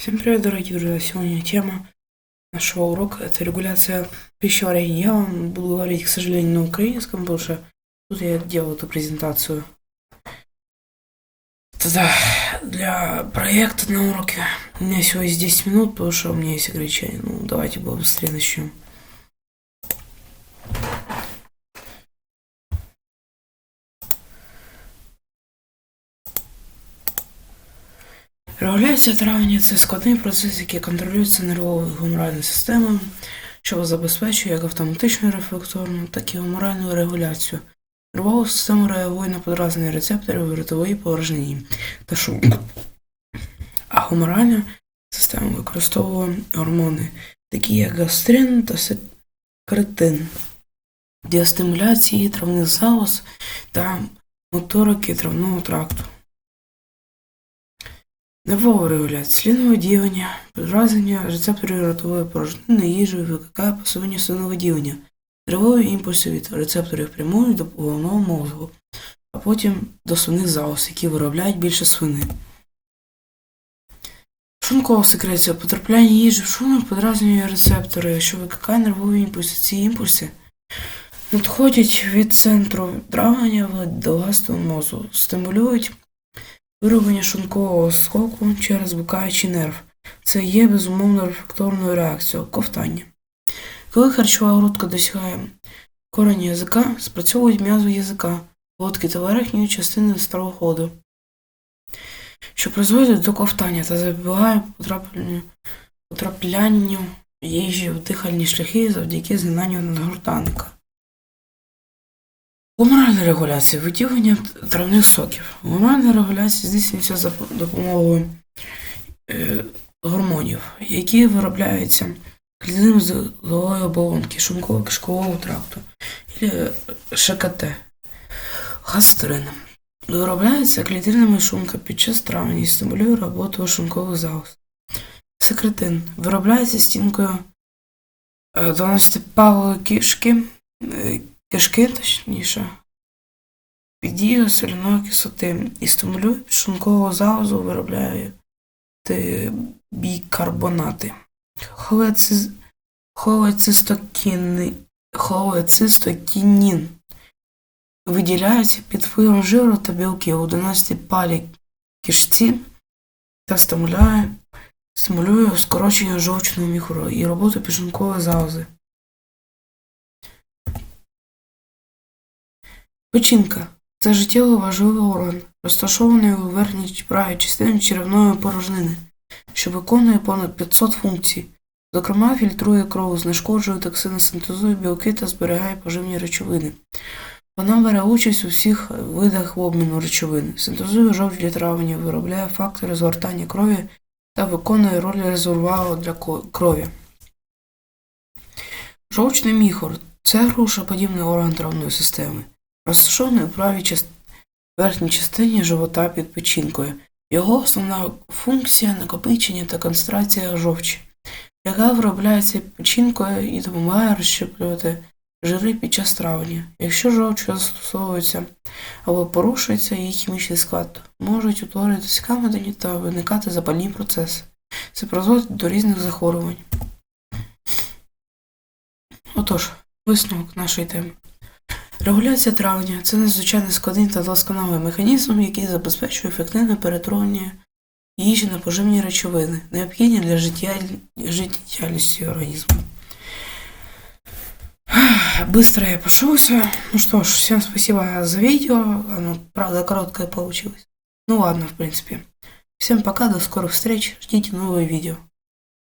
Всем привет, дорогие друзья! Сегодня тема нашего урока – это регуляция пищеварения. Я вам буду говорить, к сожалению, на украинском, потому что тут я делал эту презентацию. Тогда для проекта на уроке у меня всего есть 10 минут, потому что у меня есть ограничения. Ну, давайте быстрее начнем. Регуляція травлення це складний процес, який контролюється нервовою гуморальною системою, що забезпечує як автоматичну рефлекторну, так і гуморальну регуляцію. Нервова система реагує на подразнення рецепторів ротової порожнині та шум. А гуморальна система використовує гормони, такі як гастрин та секретин, для стимуляції травних залоз та моторики травного тракту. Нервова регуляція, сліновиділення, підразення рецепторів ротової порожнини їжею викликає посилення сліновиділення. Нервові імпульси від рецепторів прямують до головного мозку, а потім до свиних залоз, які виробляють більше свини. Шлункова секреція потрапляння їжі в шлунок подразнює рецептори, що викликає нервові імпульси. Ці імпульси надходять від центру травлення в долгастому мозку, стимулюють Вироблення шлункового скоку через букаючий нерв. Це є безумовно рефлекторною реакцією ковтання. Коли харчова грудка досягає корення язика, спрацьовують м'язу язика, глотки та верхньої частини староходу, що призводить до ковтання та потраплянню, потраплянню їжі в дихальні шляхи завдяки згинанню надгортанника. Гуморальна регуляція виділення травних соків. Гуморальна регуляція здійснюється за допомогою е, гормонів, які виробляються клітинами золої оболонки, шлунково кишкового тракту і ШКТ. Гастрин. Виробляється клітинами шлунка під час травлення і стимулює роботу шлункових залоз. Секретин. Виробляється стінкою 12-палої кишки е, кишки, точніше, під дією соляної кислоти і стимулює підшлункового залозу, виробляє бікарбонати. Холецистокінін виділяється під впливом жиру та білків у 12 палі кишці та стимулює, стимулює скорочення жовчного міхуру і роботу підшлункової залози. Печінка це життєво важливий орган, розташований у верхній правій частині черевної порожнини, що виконує понад 500 функцій. Зокрема, фільтрує кров, знешкоджує токсини, синтезує білки та зберігає поживні речовини. Вона бере участь у всіх видах обміну речовин, синтезує жовч для травлення, виробляє фактори згортання крові та виконує роль резервуару для крові. Жовчний міхор це грушоподібний орган травної системи розташований у правій част... верхній частині живота під печінкою. Його основна функція накопичення та концентрація жовчі, яка виробляється печінкою і допомагає розщеплювати жири під час травлення. Якщо жовч застосовується або порушується її хімічний склад, можуть утворюватися камені та виникати запальні процеси. Це призводить до різних захворювань. Отож, висновок нашої теми. Регуляція травлення це надзвичайно складний та досконалий механізм, який забезпечує ефективне перетравлення їжі на поживні речовини, необхідні для життєдіяльності організму. Быстро я пошелся. Ну что ж, всем спасибо за видео. Оно, правда, короткое получилось. Ну ладно, в принципе. Всем пока, до скорых встреч. Ждите новые видео.